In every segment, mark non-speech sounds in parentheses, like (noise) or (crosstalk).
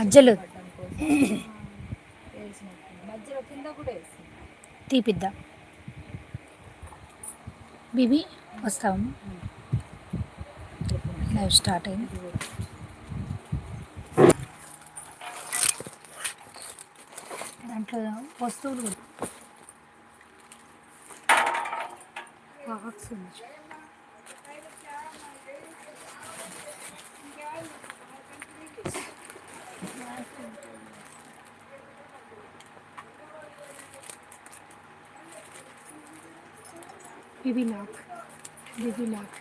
మధ్యలో మధ్యలో కింద తీపిద్దాం. బీబీ వస్తాము. లైవ్ స్టార్ట్ అయింది. దాంట్లో వస్తువులు కూడా. బాక్స్ ఉంది. బీబీ లాక్ బీబీ లాక్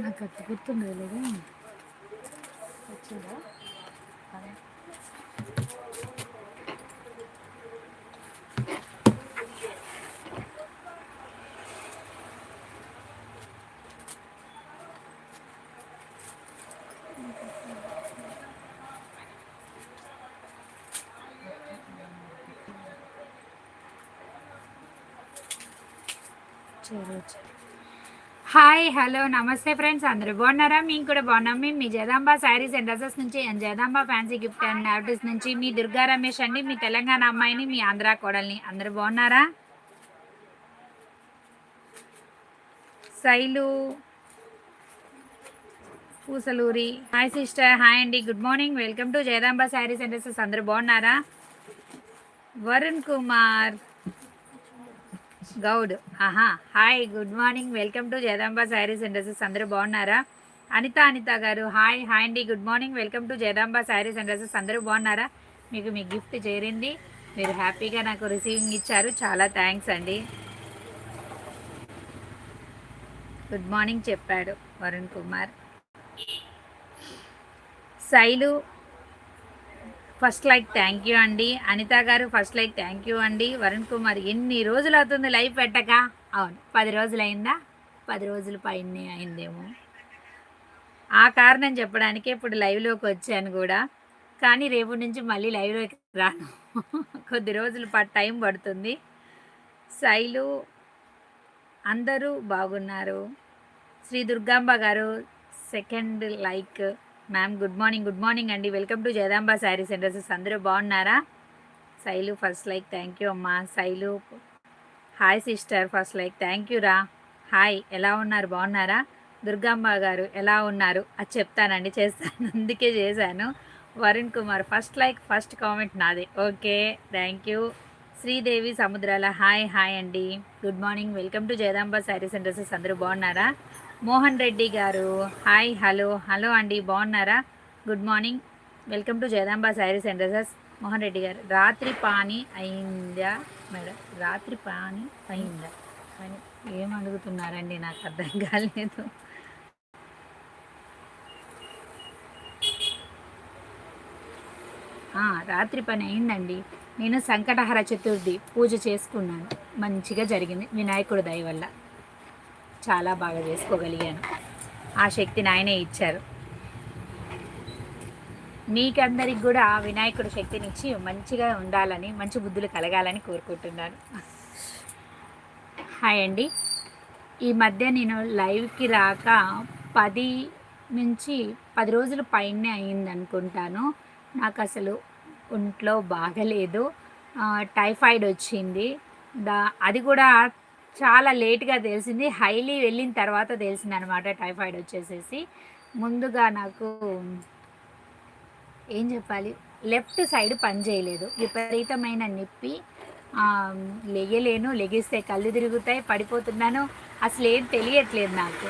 నాకు అట్లా గుర్తుండదు లేదా వచ్చిందా అదే. హాయ్ హలో నమస్తే ఫ్రెండ్స్ అందరూ బాగున్నారా? మేము కూడా బాగున్నాం. మేము మీ జదాంబా శారీస్ అండ్ డ్రెస్సెస్ నుంచి and Jadamba fancy gift and artist నుంచి మీ దుర్గా రమేష్ అండి మీ తెలంగాణ అమ్మాయిని మీ ఆంధ్ర కోడల్ని. అందరూ బాగున్నారా? Shailu Pusaluri. Hi sister hi అండి. Good morning welcome to Jayadamba sarees and dresses అందరూ బాగున్నారా? వరుణ్ కుమార్. గౌడ్. ఆహా. Hi good morning. Welcome to Jayadamba sarees and dresses అందరూ బాగున్నారా? అనిత అనిత గారు. హాయ్ హాయ్ అండి. Good morning. Welcome to Jayadamba sarees and dresses అందరూ బాగున్నారా? మీకు మీ గిఫ్ట్ చేరింది. మీరు హ్యాపీగా నాకు రిసీవింగ్ ఇచ్చారు. చాలా థ్యాంక్స్ అండి. గుడ్ మార్నింగ్ చెప్పాడు Varun Kumar. Shailu first like thank you అండి. అనిత గారు ఫస్ట్ లైక్ థ్యాంక్ యూ అండి. వరుణ్ కుమార్ ఎన్ని రోజులు అవుతుంది లైవ్ పెట్టక? అవును పది రోజులు అయిందా పది రోజుల పైన అయిందేమో. ఆ కారణం చెప్పడానికి ఇప్పుడు లైవ్లోకి వచ్చాను కూడా. కానీ రేపు నుంచి మళ్ళీ లైవ్లోకి రాను. కొద్ది రోజులు ప టైం పడుతుంది. శైలు అందరూ బాగున్నారు. శ్రీ దుర్గాంబ గారు second like ma'am good morning good morning అండి. Welcome to Jayadamba sarees and dresses అందరూ బాగున్నారా? Shailu first like thank you అమ్మా. Shailu hi sister first like thank you రా. హాయ్ ఎలా ఉన్నారు? బాగున్నారా? దుర్గాంబ గారు ఎలా ఉన్నారు? అది చెప్తానండి చేస్తాను. (laughs) అందుకే చేశాను. Varun Kumar first like first comment నాది. Okay thank you Sridevi Samudrala. Hi hi అండి. Good morning welcome to Jayadamba sarees and dresses అందరూ బాగున్నారా? మోహన్ రెడ్డి గారు. హాయ్ హలో హలో అండి బాగున్నారా? Good morning welcome to Jayadamba sarees and dresses Mohan Reddy గారు రాత్రి పాని అయిందా? మేడం రాత్రి పాని అయిందా? అని ఏం అడుగుతున్నారండి? నాకు అర్థం కాలేదు. రాత్రి పని అయిందండి. నేను సంకటహర చతుర్థి పూజ చేసుకున్నాను. మంచిగా జరిగింది. వినాయకుడు దయ వల్ల. చాలా బాగా చేసుకోగలిగాను. ఆ శక్తిని ఆయనే ఇచ్చారు. మీకందరికి కూడా వినాయకుడు శక్తిని ఇచ్చి మంచిగా ఉండాలని మంచి బుద్ధులు కలగాలని కోరుకుంటున్నాను. హాయ్ అండి. ఈ మధ్య నేను లైవ్కి రాక పది నుంచి పది రోజుల పైనే అయింది అనుకుంటాను నాకు అసలు ఒంట్లో బాగలేదు. టైఫాయిడ్ వచ్చింది. దా అది కూడా చాలా లేట్గా తెలిసింది. హైలీ వెళ్ళిన తర్వాత తెలిసింది అనమాట టైఫాయిడ్ వచ్చేసేసి. ముందుగా నాకు ఏం చెప్పాలి? లెఫ్ట్ సైడ్ పని చేయలేదు. విపరీతమైన నొప్పి. లెగలేను లెగిస్తే కళ్ళు తిరుగుతాయి పడిపోతున్నాను. అసలు ఏం తెలియట్లేదు నాకు.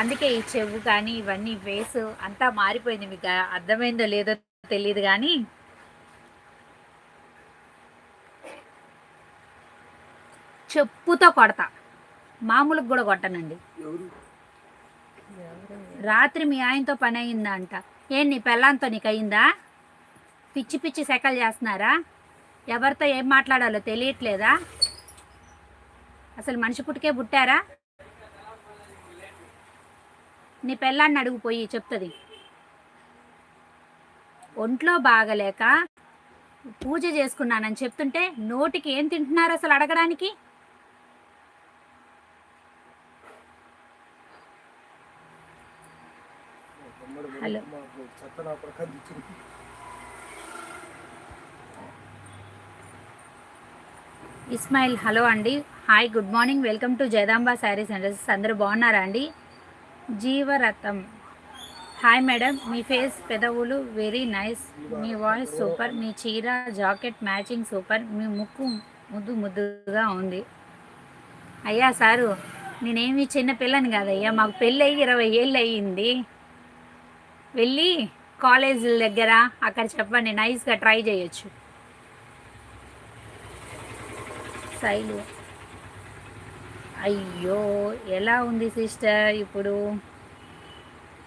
అందుకే ఈ చెవు కానీ ఇవన్నీ ఫేస్ అంతా మారిపోయింది. మీకు అర్థమైందో లేదో తెలియదు కానీ చెప్పుతో కొడతా. మామూలుగా కూడా కొట్టనండి. రాత్రి మీ ఆయనతో పని అయిందా అంట ఏం నీ పెళ్ళాంతో నీకు అయిందా పిచ్చి పిచ్చి సెకలు చేస్తున్నారా? ఎవరితో ఏం మాట్లాడాలో తెలియట్లేదా? అసలు మనిషి పుట్టుకే పుట్టారా? నీ పెళ్ళాన్ని అడుగుపోయి చెప్తుంది. ఒంట్లో బాగలేక పూజ చేసుకున్నానని చెప్తుంటే నోటికి ఏం తింటున్నారు అసలు అడగడానికి? హలో. ఇస్మాయిల్ హలో అండి. Hi good morning. Welcome to Jayadamba saree centres అందరూ బాగున్నారా అండి? జీవరథం. Hi madam. మీ ఫేస్ పెదవులు వెరీ నైస్. మీ వాయిస్ సూపర్. మీ చీర జాకెట్ మ్యాచింగ్ సూపర్. మీ ముక్కు ముద్దు ముద్దుగా ఉంది. అయ్యా సారు నేనేమి చిన్న పిల్లని కాదయ్యా. మాకు పెళ్ళి అయ్యి ఇరవై ఏళ్ళు అయ్యింది. వెళ్ళి కాలేజీల దగ్గర అక్కడ చెప్పండి నైస్గా ట్రై చేయొచ్చు. శైలు అయ్యో ఎలా ఉంది సిస్టర్ ఇప్పుడు?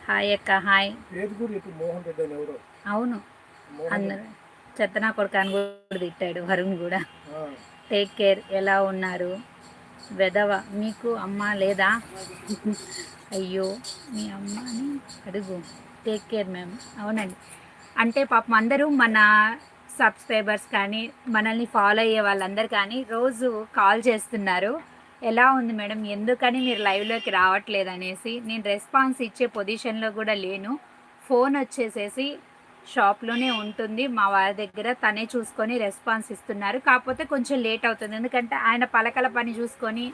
హాయ్ అక్క హాయ్ అని అవును. అందరు చెత్తనా కొడుకాని కూడా తిట్టాడు వరుణ్ కూడా. టేక్ కేర్ ఎలా ఉన్నారు? వెదవ మీకు అమ్మ లేదా? (laughs) అయ్యో మీ అమ్మని అడుగు. టేక్ కేర్ మ్యామ్ అవునండి. అంటే పాపం అందరూ మన సబ్స్క్రైబర్స్ కానీ మనల్ని ఫాలో అయ్యే వాళ్ళందరూ కానీ రోజు కాల్ చేస్తున్నారు. ఎలా ఉంది మేడం? ఎందుకని మీరు లైవ్లోకి రావట్లేదు అనేసి నేను రెస్పాన్స్ ఇచ్చే పొజిషన్లో కూడా లేను. ఫోన్ వచ్చేసేసి షాప్లోనే ఉంటుంది. మా వారి దగ్గర తనే చూసుకొని రెస్పాన్స్ ఇస్తున్నారు. కాకపోతే కొంచెం లేట్ అవుతుంది. ఎందుకంటే ఆయన పలకల పని చూసుకొని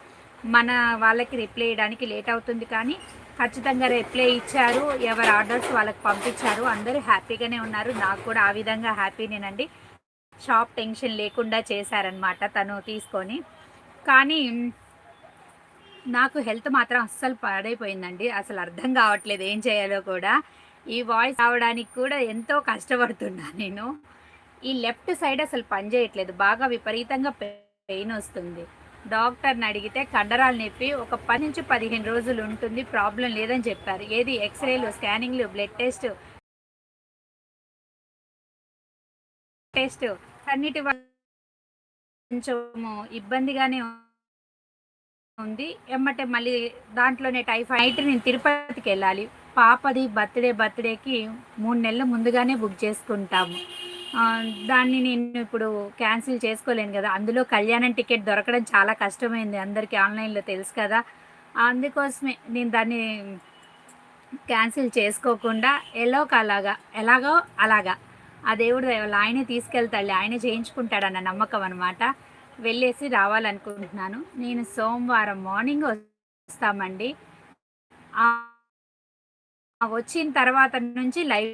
మన వాళ్ళకి రిప్లై ఇవ్వడానికి లేట్ అవుతుంది కానీ ఖచ్చితంగా రిప్లై ఇచ్చారు. ఎవరి ఆర్డర్స్ వాళ్ళకి పంపించారు. అందరూ హ్యాపీగానే ఉన్నారు. నాకు కూడా ఆ విధంగా హ్యాపీనేనండి షాప్ టెన్షన్ లేకుండా చేశారనమాట తను తీసుకొని. కానీ నాకు హెల్త్ మాత్రం అస్సలు పాడైపోయిందండి. అసలు అర్థం కావట్లేదు ఏం చేయాలో కూడా. ఈ వాయిస్ రావడానికి కూడా ఎంతో కష్టపడుతున్నా నేను. ఈ లెఫ్ట్ సైడ్ అసలు పనిచేయట్లేదు బాగా విపరీతంగా పెయిన్ వస్తుంది. డాక్టర్ని అడిగితే కండరాలు నొప్పి ఒక పది నుంచి పదిహేను రోజులు ఉంటుంది ప్రాబ్లం లేదని చెప్పారు. ఏది ఎక్స్రేలు స్కానింగ్లు బ్లడ్ టెస్ట్ టెస్ట్ అన్నిటి కొంచెం కొంచెము ఇబ్బందిగానే ఉంది. ఎమ్మటే మళ్ళీ దాంట్లోనే టైఫాయిడ్. నేను తిరుపతికి వెళ్ళాలి. పాపది బర్త్డే బర్త్డేకి మూడు నెలల ముందుగానే బుక్ చేసుకుంటాము. దాన్ని నేను ఇప్పుడు క్యాన్సిల్ చేసుకోలేను కదా. అందులో కళ్యాణం టికెట్ దొరకడం చాలా కష్టమైంది అందరికీ ఆన్లైన్లో తెలుసు కదా. అందుకోసమే నేను దాన్ని క్యాన్సిల్ చేసుకోకుండా ఎలోక అలాగా ఎలాగో అలాగా. ఆ దేవుడు ఆయనే తీసుకెళ్తాడు ఆయనే చేయించుకుంటాడన్న నమ్మకం అనమాట వెళ్ళేసి రావాలనుకుంటున్నాను. నేను సోమవారం మార్నింగ్ వస్తామండి. వచ్చిన తర్వాత నుంచి లైవ్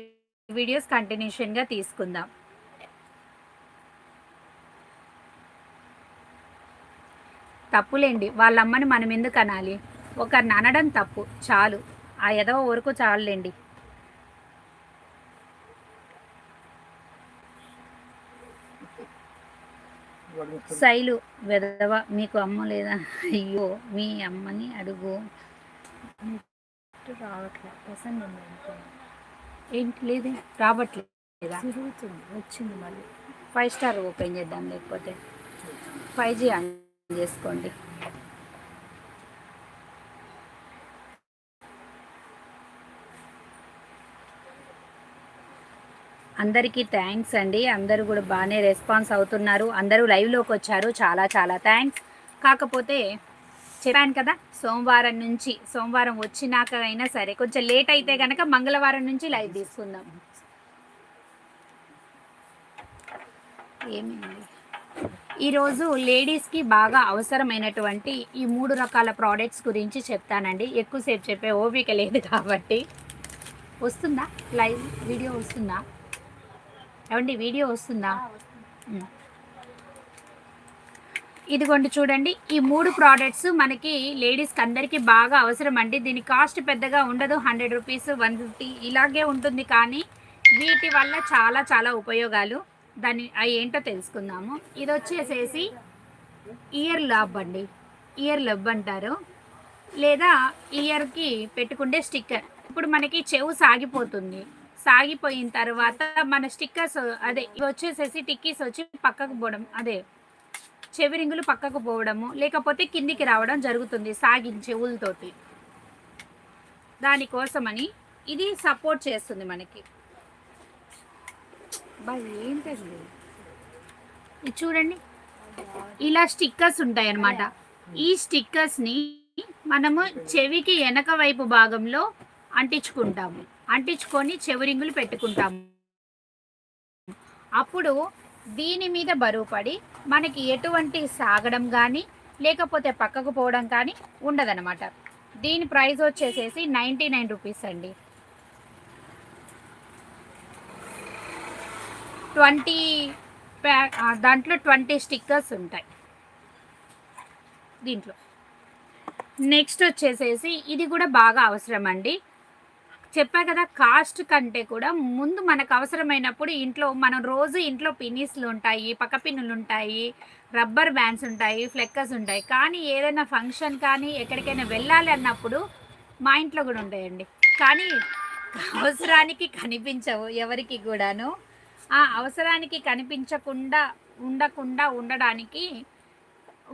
వీడియోస్ కంటిన్యూషన్గా తీసుకుందాం. తప్పులేండి. వాళ్ళ అమ్మని మనం ఎందుకు అనాలి ఒకరిని అనడం తప్పు. చాలు. ఆ ఎదవ వరకు చాలులేండి. శైలు వెదవ మీకు అమ్మ లేదా? అయ్యో మీ అమ్మని అడుగు. ఏంటి లేదు? రావట్లేదా? వచ్చింది మళ్ళీ. ఫైవ్ స్టార్ ఓపెన్ చేద్దాం లేకపోతే. ఫైవ్ జీ ఆన్ చేసుకోండి. అందరికీ థ్యాంక్స్ అండి. అందరూ కూడా బాగానే రెస్పాన్స్ అవుతున్నారు. అందరూ లైవ్లోకి వచ్చారు. చాలా చాలా థ్యాంక్స్. కాకపోతే చెప్పాను కదా సోమవారం నుంచి సోమవారం వచ్చినాక అయినా సరే కొంచెం లేట్ అయితే కనుక మంగళవారం నుంచి లైవ్ తీసుకుందాం. ఏమైంది? ఈరోజు లేడీస్కి బాగా అవసరమైనటువంటి ఈ మూడు రకాల ప్రోడక్ట్స్ గురించి చెప్తానండి. ఎక్కువసేపు చెప్పే ఓపిక లేదు కాబట్టి. వస్తుందా? లైవ్ వీడియో వస్తుందా? ఏమండి వీడియో వస్తుందా. ఇదిగోండి చూడండి ఈ మూడు ప్రోడక్ట్స్ మనకి లేడీస్కి అందరికీ బాగా అవసరం అండి. దీని కాస్ట్ పెద్దగా ఉండదు హండ్రెడ్ రూపీస్ వన్ ఫిఫ్టీ ఇలాగే ఉంటుంది కానీ వీటి వల్ల చాలా చాలా ఉపయోగాలు. దాన్ని అవి ఏంటో తెలుసుకుందాము. ఇది వచ్చేసేసి ఇయర్ లబ్ అండి. ఇయర్ లబ్ అంటారు. లేదా ఇయర్కి పెట్టుకుంటే స్టిక్కర్ ఇప్పుడు మనకి చెవు సాగిపోతుంది. సాగిపోయిన తర్వాత మన స్టిక్కర్స్ అదే ఇవి వచ్చేసేసి టిక్కీస్ వచ్చి పక్కకు పోవడం అదే చెవి రింగులు పక్కకు పోవడము లేకపోతే కిందికి రావడం జరుగుతుంది సాగిన చెవులతోటి. దానికోసమని ఇది సపోర్ట్ చేస్తుంది మనకి. ఏంటండి ఇది చూడండి. ఇలా స్టిక్కర్స్ ఉంటాయి అన్నమాట ఈ స్టిక్కర్స్ని మనము చెవికి వెనక వైపు భాగంలో అంటించుకుంటాము. అంటించుకొని చెవిరింగులు పెట్టుకుంటాము. అప్పుడు దీని మీద బరువు పడి మనకి ఎటువంటి సాగడం కానీ లేకపోతే పక్కకు పోవడం కానీ ఉండదన్నమాట. దీని ప్రైస్ వచ్చేసేసి నైంటీ నైన్ రూపీస్ అండి. ట్వంటీ ప్యాక్ దాంట్లో ట్వంటీ స్టిక్కర్స్ ఉంటాయి. దీంట్లో. నెక్స్ట్ వచ్చేసేసి ఇది కూడా బాగా అవసరం అండి చెప్పా కదా కాస్ట్ కంటే కూడా ముందు మనకు అవసరమైనప్పుడు ఇంట్లో మనం రోజు ఇంట్లో పిన్నీస్లు ఉంటాయి పక్క పిన్నులు ఉంటాయి రబ్బర్ బ్యాండ్స్ ఉంటాయి ఫ్లెక్కర్స్ ఉంటాయి. కానీ ఏదైనా ఫంక్షన్ కానీ ఎక్కడికైనా వెళ్ళాలి అన్నప్పుడు మా ఇంట్లో కూడా ఉంటాయండి. కానీ అవసరానికి కనిపించవు ఎవరికి కూడాను. ఆ అవసరానికి కనిపించకుండా ఉండకుండా ఉండడానికి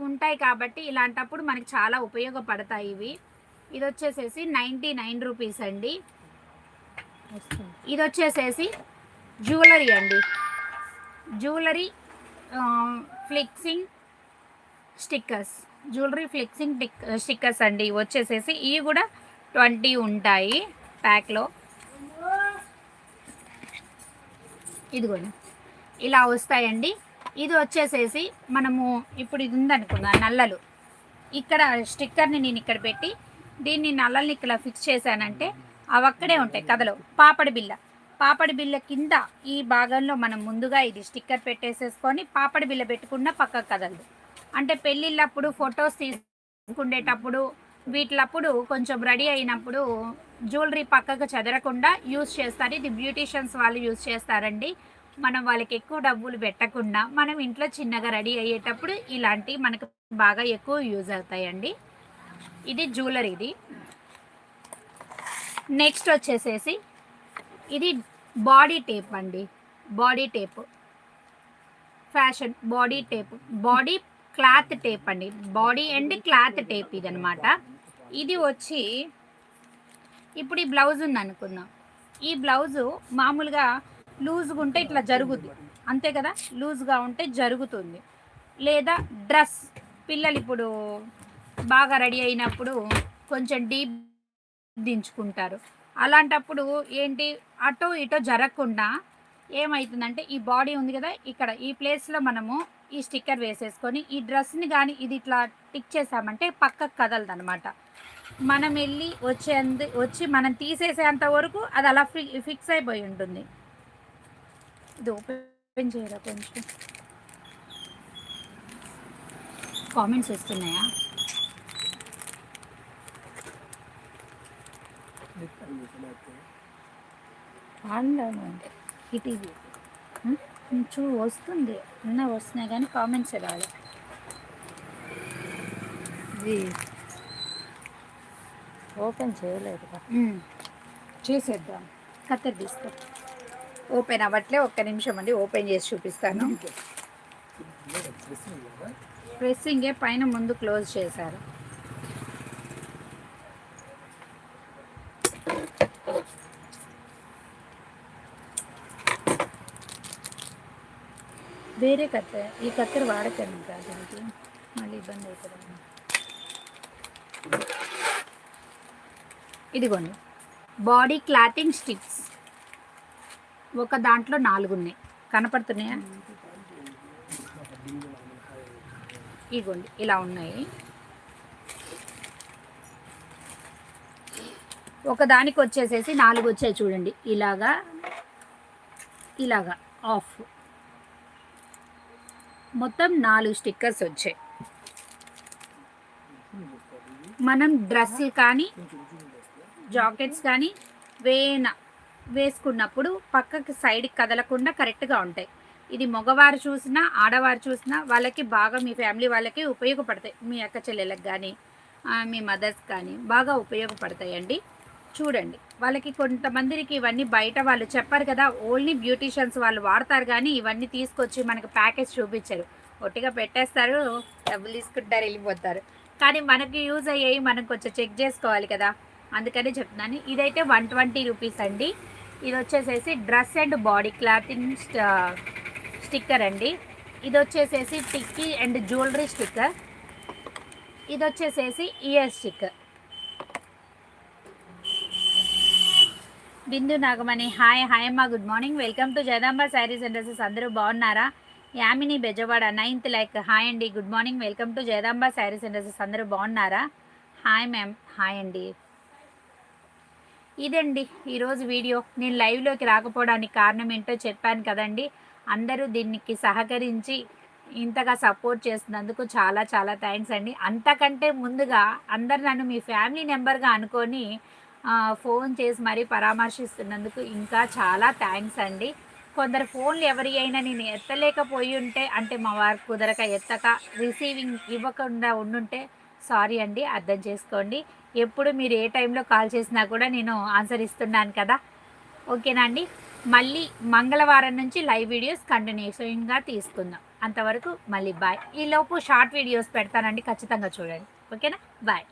ఉంటాయి కాబట్టి ఇలాంటప్పుడు మనకి చాలా ఉపయోగపడతాయి ఇవి. ఇది వచ్చేసేసి నైంటీ నైన్ రూపీస్ అండి. ఇది వచ్చేసేసి జ్యువెలరీ అండి. Jewellery fixing stickers. Jewellery fixing stickers అండి. ఇవి వచ్చేసేసి ఇవి కూడా ట్వంటీ ఉంటాయి ప్యాక్లో. ఇదిగోండి. ఇలా వస్తాయండి. ఇది వచ్చేసేసి మనము ఇప్పుడు ఇది ఉందనుకున్నా నల్లలు. ఇక్కడ స్టిక్కర్ని నేను ఇక్కడ పెట్టి దీన్ని నల్లల్ని ఇక్కడ ఫిక్స్ చేశానంటే అవి అక్కడే ఉంటాయి కథలో. పాపడి బిల్ల. పాపడి బిల్ల కింద ఈ భాగంలో మనం ముందుగా ఇది స్టిక్కర్ పెట్టేసేసుకొని పాపడి బిల్ల పెట్టుకున్న పక్క కదలదు అంటే పెళ్ళిళ్ళప్పుడు ఫొటోస్ తీసుకునేటప్పుడు వీటిలప్పుడు కొంచెం రెడీ అయినప్పుడు జ్యువెలరీ పక్కకు చెదరకుండా యూస్ చేస్తారు. ఇది బ్యూటీషియన్స్ వాళ్ళు యూజ్ చేస్తారండి. మనం వాళ్ళకి ఎక్కువ డబ్బులు పెట్టకుండా మనం ఇంట్లో చిన్నగా రెడీ అయ్యేటప్పుడు ఇలాంటివి మనకు బాగా ఎక్కువ యూజ్ అవుతాయండి. ఇది జ్యువెలరీది నెక్స్ట్ వచ్చేసేసి ఇది బాడీ టేప్ అండి. Body tape. Fashion body tape. Body cloth tape అండి. బాడీ అండ్ క్లాత్ టేప్ ఇది అనమాట ఇది వచ్చి ఇప్పుడు ఈ బ్లౌజ్ ఉంది అనుకుందాం ఈ బ్లౌజు మామూలుగా లూజ్గా ఉంటే ఇట్లా జరుగుద్ది. అంతే కదా? లూజ్గా ఉంటే జరుగుతుంది. లేదా డ్రెస్ పిల్లలు ఇప్పుడు బాగా రెడీ అయినప్పుడు కొంచెం డీప్ దించుకుంటారు. అలాంటప్పుడు ఏంటి? అటో ఇటో జరగకుండా ఏమవుతుందంటే ఈ బాడీ ఉంది కదా? ఇక్కడ ఈ ప్లేస్లో మనము ఈ స్టిక్కర్ వేసేసుకొని ఈ డ్రెస్ని కానీ ఇది ఇట్లా టిక్ చేసామంటే పక్కకు కదలదు అనమాట మనం వెళ్ళి వచ్చేందు వచ్చి మనం తీసేసేంత వరకు అది అలా ఫి ఫిక్స్ అయిపోయి ఉంటుంది. ఇది ఓపెన్ చేయరా కొంచెం కామెంట్స్ వస్తున్నాయా? ఆన్లైన్ ఇటు ఇది కొంచెం వస్తుంది. అన్న వస్తున్నాయి కానీ కామెంట్స్ రాదు ఇది ఓపెన్ చేయలేదు. చేసేద్దాం. కత్తెర తీసుకో. ఓపెన్ అవ్వట్లే ఒక్క నిమిషం అండి ఓపెన్ చేసి చూపిస్తాను. ప్రెస్సింగే పైన ముందు క్లోజ్ చేశారు. వేరే కత్తెర ఈ కత్తెర వాడకండి దీనికి మళ్ళీ ఇబ్బంది అవుతుంది. ఇదిగోండి. Body clothing sticks. ఒక దాంట్లో నాలుగు ఉన్నాయి కనపడుతున్నాయా? ఇదిగోండి ఇలా ఉన్నాయి. ఒక దానికి వచ్చేసేసి నాలుగు వచ్చాయి చూడండి. ఇలాగా ఇలాగా ఆఫ్. మొత్తం నాలుగు స్టిక్కర్స్ వచ్చాయి. మనం డ్రెస్సులు కానీ జాకెట్స్ కానీ వేన వేసుకున్నప్పుడు పక్కకి సైడ్కి కదలకుండా కరెక్ట్గా ఉంటాయి. ఇది మగవారు చూసినా ఆడవారు చూసినా వాళ్ళకి బాగా మీ ఫ్యామిలీ వాళ్ళకి ఉపయోగపడతాయి. మీ అక్క చెల్లెలకు కానీ మీ మదర్స్ కానీ బాగా ఉపయోగపడతాయండి. చూడండి. వాళ్ళకి కొంతమందికి ఇవన్నీ బయట వాళ్ళు చెప్పారు కదా ఓన్లీ బ్యూటీషియన్స్ వాళ్ళు వాడతారు కానీ ఇవన్నీ తీసుకొచ్చి మనకు ప్యాకేజ్ చూపించరు. ఒట్టిగా పెట్టేస్తారు డబ్బులు తీసుకుంటారు వెళ్ళిపోతారు. కానీ మనకి యూజ్ అయ్యాయి మనం కొంచెం చెక్ చేసుకోవాలి కదా. అందుకని చెప్తున్నాను. ఇదైతే వన్ ట్వంటీ రూపీస్ అండి. ఇది వచ్చేసేసి dress and body clothing sticker అండి. ఇది వచ్చేసేసి టిక్కీ అండ్ జ్యువెలరీ స్టిక్కర్. ఇది వచ్చేసేసి ear sticker. Bindu Nagamani hi hi అమ్మా good morning. Welcome to Jagadamba sarees and dresses. అందరూ బాగున్నారా? Yamini Bezawada ninth like. Hi అండి good morning. Welcome to Jagadamba sarees and dresses. అందరూ బాగున్నారా? హాయ్ మ్యామ్ హాయ్ అండి. ఇదండి ఈరోజు వీడియో. నేను లైవ్లోకి రాకపోవడానికి కారణం ఏంటో చెప్పాను కదండి. అందరూ దీనికి సహకరించి ఇంతగా సపోర్ట్ చేస్తున్నందుకు చాలా చాలా థ్యాంక్స్ అండి. అంతకంటే ముందుగా అందరు నన్ను మీ ఫ్యామిలీ నెంబర్గా అనుకొని ఫోన్ చేసి మరీ పరామర్శిస్తున్నందుకు ఇంకా చాలా థ్యాంక్స్ అండి. కొందరు ఫోన్లు ఎవరి అయినా నేను ఎత్తలేకపోయి ఉంటే అంటే మా వారు కుదరక ఎత్తక రిసీవింగ్ ఇవ్వకుండా ఉండుంటే సారీ అండి అర్థం చేసుకోండి. ఎప్పుడు మీరు ఏ టైంలో కాల్ చేసినా కూడా నేను ఆన్సర్ ఇస్తున్నాను కదా. ఓకేనా అండి? మళ్ళీ మంగళవారం నుంచి లైవ్ వీడియోస్ కంటిన్యూషన్గా తీసుకుందాం. అంతవరకు మళ్ళీ బాయ్ ఈలోపు షార్ట్ వీడియోస్ పెడతానండి ఖచ్చితంగా చూడండి. ఓకేనా బాయ్